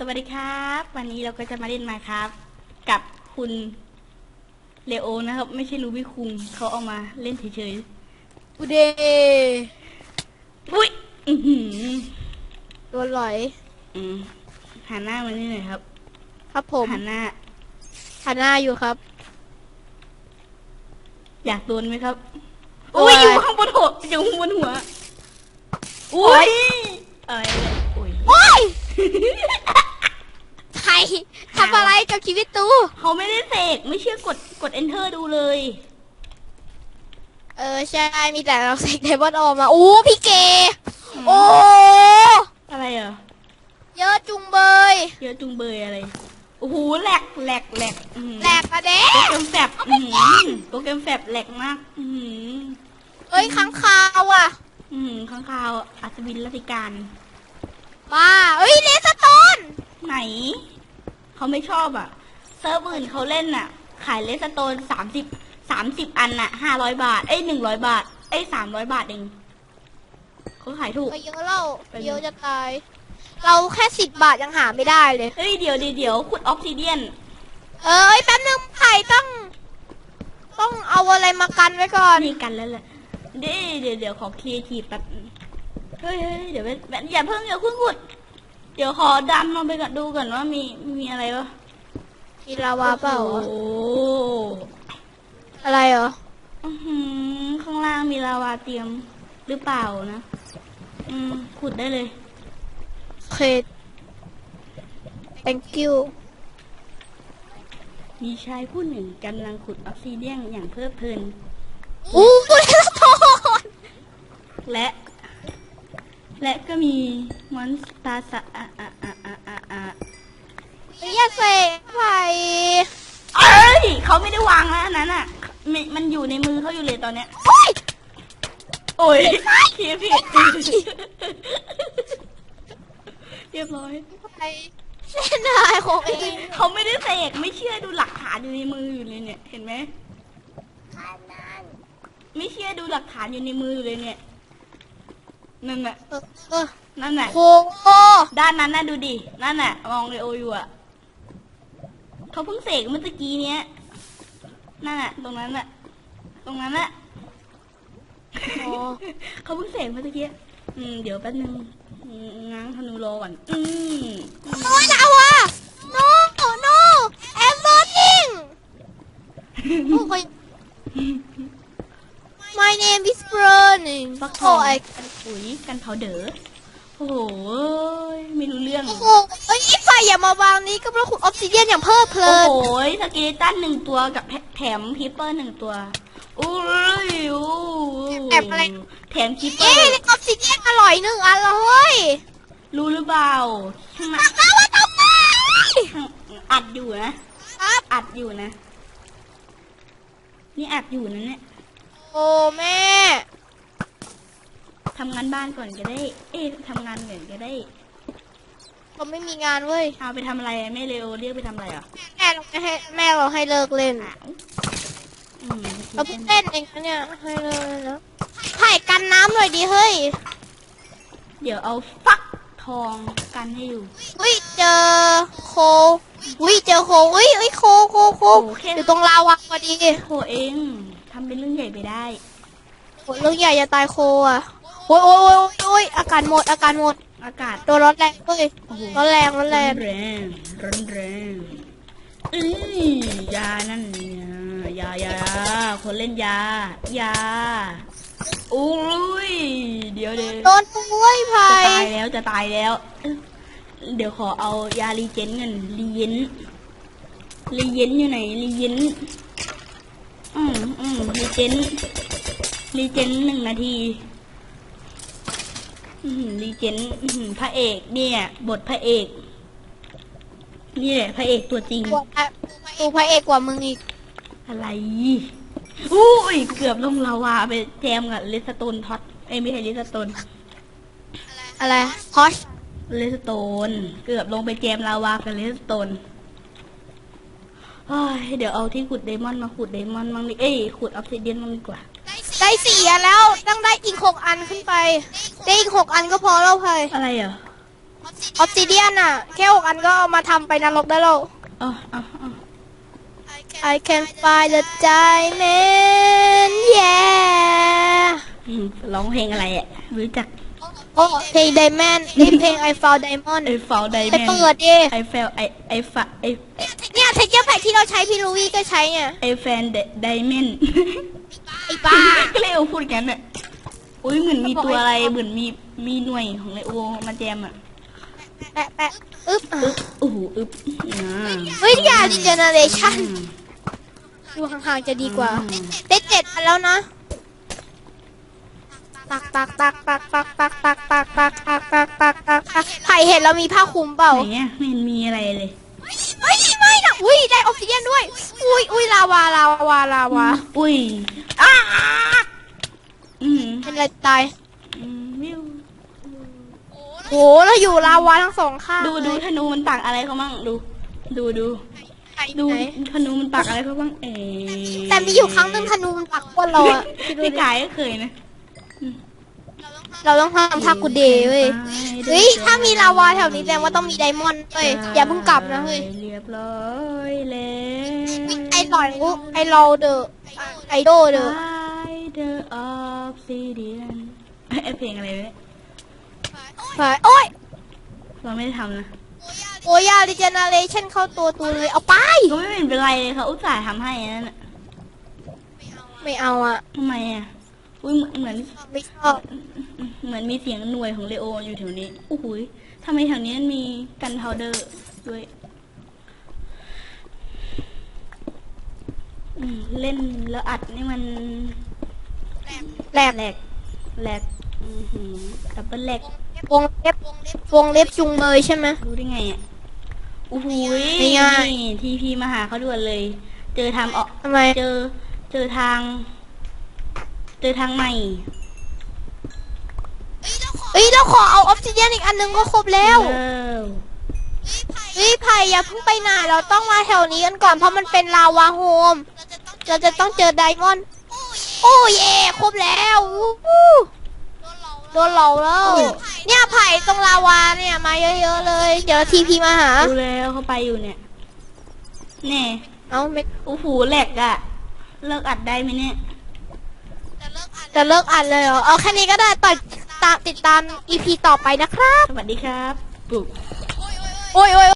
สวัสดีครับ วันนี้เราก็จะมาเล่นมาครับ กับคุณเลโอนะครับ ไม่ใช่ลูบี้คุงเขาเอามาเล่นเฉยอุเดๆอุ้ยอือหือโดนหลอย อืมหันหน้ามานี่หน่อยครับครับผมหันหน้าหันหน้าอยู่ครับ อยากโดนไหมครับโอ้อุ้ยยอยู่ข้างบนหัวอยู่ข้างบนหัวอุ้ยอะไรเนี่ยอุ้ยโอ้ยใคร ทำอะไรกับชีวิตตูเขาไม่ได้เสกไม่เชื่อกดกด enter ดูเลย เออใช่มีแต่เราเสกเดบอนออกมาโอ้พี่เกโอ้อะไรเหรอเยอะจุงเบย เยอะจุงเบยอะไรโอ้โหแหลกแหลกแหลกอื้อหือแหลกอะเด้โปรแกรมแฟบอื้อหือโปรแกรมแฟบแหลกมากอือหือเอ้ยค้างคาวอะ อือหือข้างคาวอัศวินรัติการบ้าเอ้ยเลสโตนไหน เขาไม่ชอบอะ เซิร์ฟอื่นเขาเล่นอะ ขายเลสโตนสามสิบสามสิบอันอะห้าร้อยบาท เอ้ยหนึ่งร้อยบาท เอ้ยสามร้อยบาทเองเขาขายถูกเอ้ยเยอะเล่าเป็นเยอะจะตาย เราแค่สิบบาทยังหาไม่ได้เลย เฮ้ยเดี๋ยวเดี๋ยวเดี๋ยวขุดออกซิเดียน เอ้ยแป๊บนึงไผ่ต้อง ต้องเอาอะไรมากันไว้ก่อนมีกันแล้วแหละเดี๋ยวเดี๋ยวเดี๋ยวขอครีเอทีฟแป๊บ เฮ้ยเฮ้ยเดี๋ยวแป๊บอย่าเพิ่งอย่าเพิ่งขุด เดี๋ยวขอดำลงไปก่อนดูก่อนว่ามีมีอะไรวะมีลาวาเปล่าโอ้โหอะไรเหรออื้อหือข้างล่างมีลาวาเตรียมหรือเปล่านะ อืมขุดได้เลยโอเค thank you มีชายผู้หนึ่งกำลังขุดออกซิเดียนอย่างเพลิดเพลินอู้เลสโตนและ และก็มีมอนสตาร์สะอะอะอะอะอะอะอย่าเสกไผ่เอ้ยเขาไม่ได้วางแล้วอันนั้นอะมันมันอยู่ในมือเขาอยู่เลยตอนเนี้ย โอ้ยโอ้ยเคียผิดเรียบร้อยไผ่เส้นได้ของเองเขาไม่ได้เสกไม่เชื่อดูหลักฐานอยู่ในมืออยู่เลยเนี่ย เห็นไหมไม่เชื่อดูหลักฐานอยู่ในมืออยู่เลยเนี่ย นั่นน่ะเออเออนั่นน่ะโคโคด้านนั้นน่ะดูดินั่นน่ะมองเลยโออยู่อะเขาเพิ่งเสกเมื่อตะกี้เนี้ยนั่นน่ะตรงนั้นน่ะตรงนั้นน่ะอ๋อเขาเพิ่งเสกเมื่อตะกี้อืมเดี๋ยวแป๊บนึงอืมง้างธนูรอก่อนอืมโอ้ยลาวา no no I'm burning โอ้ย My name is burning ฟักทโอ้องไอ ปุ๋ยกันเผาเด๋อโอ้โหไม่รู้เรื่อง โอ้โหเอ้ยไอ้ไฟอย่ามาวางนี้ก็เพราะขุดออกซิเจนอย่างเพลิดเพลิโอ้นโหสเกเลตันหนึ่งตัวกับแถแถมพิปเปอร์หนึ่งตัวอุ้ยอู้แถมพิปเปอเอ๊ะร์นี่ออกซิเจนอร่อยหนึ่งอันละเฮ้ยรู้หรือเปล่าข้างหน้าตักน้ำมาทำไมข้างอัดอยู่นะ ครับอัดอยู่นะ นี่อัดอยู่นะเนี่ย โอ้แม่ ทำงานบ้านก่อนก็ได้ เอ๊ะทำงานเหมือนก็ได้เราไม่มีงานเว้ยเอาไปทำอะไรอะไม่เร็วเรียกไปทำอะไรอะแม่เราไม่ให้แม่เราให้เลิกเล่นอ้าวอืมเราเพิ่งเล่นเองนะเนี่ยให้เลิกเลยนะถ่ายกันน้ำหน่อยดิเฮ้ย เดี๋ยวเอาฟักทองกันให้อยู่อุ้ยเจอโคอุ้ยเจอโคอุ้ยอุ้ยโคโคโคโอ้แค่อยู่ตรงลาวาพอดีโหเองทำเป็นเรื่องใหญ่ไปได้โอ้ยเรื่องใหญ่จะตายโคอะ โอ้ยโอ้ยโอ้ยโอ้ยอากาศหมด อากาศหมด อากาศตัวร้อนแรงเว้ยโอ้โหร้อนแรงร้อนแรงแรงร้อนแรงอือยานั่นเนี่ยยายาคนเล่นยายาอุ้ยเดี๋ยวเดี๋ยว โดนด้วยไผ่จะตายแล้วจะตายแล้วเอ้ยเดี๋ยวขอเอายารีเจนกันรีเยนรีเยนอยู่ไหนรีเยนอืมอืมรีเจนรีเจนหนึ่งนาที อืมรีเจนอื้อหือพระเอกเนี่ย บทพระเอก นี่แหละพระเอกตัวจริงกว่าดูพระเอกกว่ามึงอีก อะไรอุ้ยเกือบลงลาวาไปแจมกับเลสโตนท็อตเอ้ยไม่ใช่เลสโตนอะไรฮอชเลสโตน เกือบลงไปแจมลาวากับเลสโตนเฮ้ยเดี๋ยวเอาที่ขุดเดมอนมาขุดเดมอนมั่งดิเอ้ยขุดออฟซิเดียนมั่งดีกว่า ได้สี่อันแล้ว ต้องได้อีกหกอันขึ้นไป ได้อีกหกอันก็พอแล้วไผ่อะไรเหรอออฟซิเดียนอะ แค่หกอันก็เอามาทำไปนรกได้แล้วเอ๋ออ๋ออ๋อ I can find the diamond yeah อืมร้องเพลงอะไรอะ รู้จัก โอ้เพลง diamond นี่เพลง I found diamond ไอฟาวไดไปแมนเปิดดิไอเฟลไอไอฟะไอเนี่ยเทคเจอร์แพ็กที่เราใช้พี่ลูวี่ก็ใช้เนี่ย ไอแฟนไดแมนไอ้ บ้าก็เลยเอาพูดกันอะอุ้ยเหมือนมีตัวอะไรเหมือนมีมีหน่วยของไอโอมาแจมอะแปะแปะอึ๊บอึ๊บโอ้โหอึ๊บอ่าเฮ้ยอย่ารีเจเนเรชั่นอืมดูห่างๆจะดีกว่าได้เจ็ดอันแล้วนะตักตักตักตักตักตักตักตักตักตักตักตักตักตักไผ่เห็นเรามีผ้าคลุมเปล่าไหนอะไม่เห็นมีอะไรเลยเฮ้ยไม่นะอุ้ยได้ออกซิเจนด้วย อุ้ยอุ้ยลาวาลาวาลาวาอุ้ย อ้าอืมเป็นอะไรตายอืมวิวโหเราอยู่ลาวาทั้งสองข้างดูดูธนูมันปักอะไรเขาบ้างดู ดูดูดูดูธนูมันปักอะไรเขาบ้างเอ๋แต่มีอยู่ครั้งหนึงธนูมันปักก้นเราอะคิดดูพี่ดิกายก็เคยนะ เราต้องทำทากุเดย์เว้ยเฮ้ยถ้ามีลาวาแถวนี้แสดงว่าต้องมีไดมอนด์เว้ยอย่าเพิ่งกลับนะเฮ้ยเรียบร้อยแล้วไอหลอนกูไอรอเดอ ไอโดเดอ Spider Obsidian เอ้ยเพลงอะไรวะเนี่ยไปโอ้ย เราไม่ได้ทำนะ โอ้ยารีเจเนเรชั่นเข้าตัวตูเลย เอาไป ก็ไม่เป็นไรเลยเขาอุตส่าห์ทำให้นั่นน่ะไม่เอาอะ ทำไมอะ อุ้ยเหมือน ไม่ชอบ เหมือนมีเสียงหน่วยของเลโออยู่แถวนี้โอ้โหยทำไมแถวนี้มันมีกันพาวเดอร์ด้วยอืม เล่นแล้วอัดนี่มันแหลกแหลกแหลกอือหือดับเบิลแหลกวงเล็บวงเล็บจุงเบยใช่ไหมรู้ได้ไงอะโอ้โหยง่ายทีพีมาหาเขาด่วนเลย เจอทางออกทำไมเจอ เจอทาง เจอทางใหม่เอ้ยเราขอเอาออฟซิเดียนอีกอันหนึงก็ครบแล้วเออเฮ้ยไผ่อย่าเพิ่งไปไหนเราต้องมาแถวนี้กันก่อนเพราะมันเป็นลาวาโฮม เราจะต้องเจอไดมอนด์โอ้เย่ครบแล้ววู้ฮู้โดนเราแล้ว เนี่ยไผ่ตรงลาวาเนี่ยมาเยอะๆเลย เดี๋ยวทีพีมาหา ดูแล้วเขาไปอยู่เนี่ยแน่เอาไม่โอ้โหแหลกอะเลิกอัดได้ไหมเนี่ยจะเลิกอัดเลยเหรอเอาแค่นี้ก็ได้ต่อตามติดตามอีพีต่อไปนะครับ สวัสดีครับปุ๊บโอ้ยโอ้ย